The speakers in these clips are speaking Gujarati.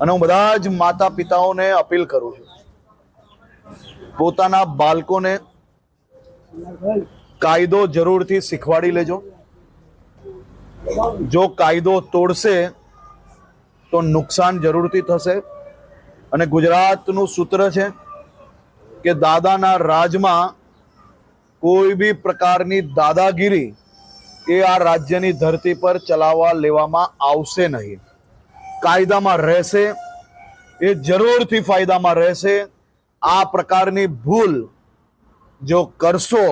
અને હું બધા જ માતા પિતાઓને અપીલ કરું છું. પોતાના બાળકોને કાયદો જરૂરથી શીખવાડી લેજો. જો કાયદો તોડશે, તો નુકસાન જરૂરથી થશે. અને ગુજરાતનું સૂત્ર છે કે દાદાના રાજમાં કોઈ બી પ્રકારની દાદાગીરી એ આ રાજ્યની ધરતી પર ચલાવવા લેવામાં આવશે નહીં. કાયદામાં રહેશે, એ જરૂરથી ફાયદામાં રહેશે. આ પ્રકારની ભૂલ જો કરશો,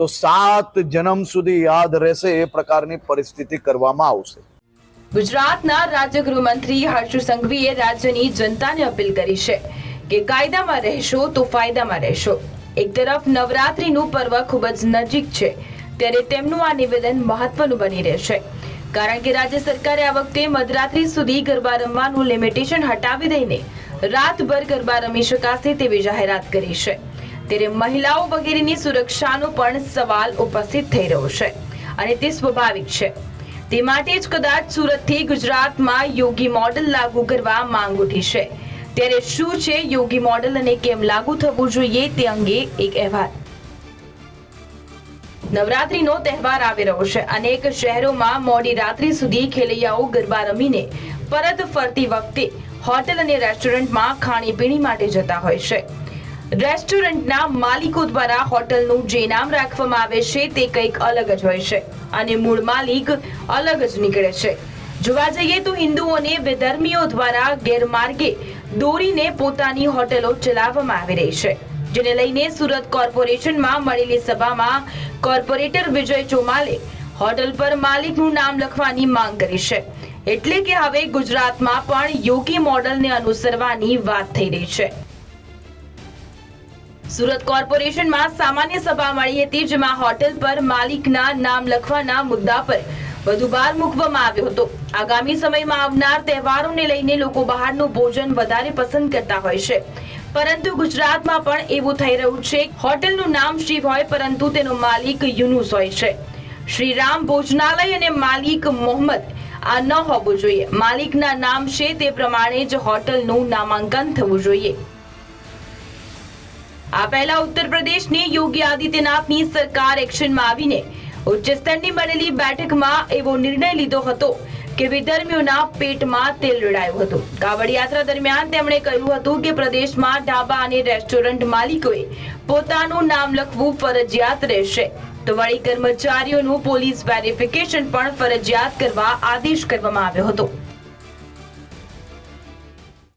તો સાત જન્મ સુધી યાદ રહેશે, એ પ્રકારની પરિસ્થિતિ કરવામાં આવશે. ગુજરાતના રાજ્ય ગૃહમંત્રી હર્ષ સંઘવીએ રાજ્યની જનતાને અપીલ કરી છે કે કાયદામાં રહેશો તો ફાયદામાં રહેશો. એક તરફ નવરાત્રીનું પર્વ ખૂબ જ નજીક છે, ત્યારે તેમનું આ નિવેદન મહત્વનું બની રહેશે. કારણ કે રાજ્ય સરકારે આ વખતે મધરાત્રી સુધી ગરબા રમવાનું લિમિટેશન હટાવી દઈને રાતભર ગરબા રમી શકાશે તેવી જાહેરાત કરી છે. ત્યારે મહિલાઓ વગેરેની સુરક્ષાનો પણ સવાલ ઉપસ્થિત થઈ રહ્યો છે અને તે સ્વાભાવિક છે. તે માટે જ કદાચ સુરતથી ગુજરાતમાં યોગી મોડલ લાગુ કરવા માંગ ઉઠી છે. ત્યારે શું છે યોગી મોડલ અને કેમ લાગુ થવું જોઈએ તે અંગે એક અહેવાલ. નવરાત્રીનો તહેવાર આવી રહ્યો છે. અનેક શહેરોમાં મોડી રાત્રિ સુધી ખેલૈયાઓ ગરબા રમીને પરત ફરતી વખતે હોટેલ અને રેસ્ટોરન્ટમાં ખાણીપીણી માટે જતા હોય છે. રેસ્ટોરન્ટના માલિકો દ્વારા હોટલનું જે નામ રાખવામાં આવે છે તે કંઈક અલગ જ હોય છે અને મૂળ માલિક અલગ જ નીકળે છે. જોવા જઈએ તો હિન્દુઓને વિધર્મીઓ દ્વારા ગેરમાર્ગે દોરીને પોતાની હોટેલો ચલાવવામાં આવી રહી છે. જેને લઈને સુરત કોર્પોરેશનમાં મળેલી સભામાં કોર્પોરેટર વિજય ચોમાલે હોટલ પર માલિકનું નામ લખવાની માંગ કરી છે. એટલે કે હવે ગુજરાતમાં પણ યોગી મોડલને અનુસરવાની વાત થઈ રહી છે. સુરત કોર્પોરેશનમાં સામાન્ય સભા મળી હતી, જેમાં હોટેલ પર માલિકના નામ લખવાના મુદ્દા પર વધુ ભાર મૂકવામાં આવ્યો હતો. આગામી સમયમાં આવનાર તહેવારોને લઈને લોકો બહારનું ભોજન વધારે પસંદ કરતા હોય છે. પરંતુ ગુજરાતમાં પણ એવું થઈ રહ્યું છે. હોટેલનું નામ શિવ હોય, પરંતુ તેનો માલિક યુનુસ હોય છે. શ્રી રામ ભોજનાલય અને માલિક મોહમ્મદ આ ન હોવું જોઈએ. માલિકના નામ છે તે પ્રમાણે જ હોટલનું નામાંકન થવું જોઈએ. આ પહેલા ઉત્તર પ્રદેશની યોગી આદિત્યનાથની સરકાર એક્શનમાં આવીને ઉચ્ચ સ્તરની મળેલી બેઠકમાં એવો નિર્ણય લીધો હતો. કે વિધર્મીઓના પેટમાં તેલ રેડાયું હતું. કાવડ યાત્રા દરમિયાન તેમણે કહ્યું હતું કે પ્રદેશમાં ઢાબા અને રેસ્ટોરન્ટ માલિકોએ પોતાનું નામ લખવું ફરજિયાત રહેશે. તો વળી કર્મચારીઓનું પોલીસ વેરિફિકેશન પણ ફરજિયાત કરવા આદેશ કરવામાં આવ્યો હતો.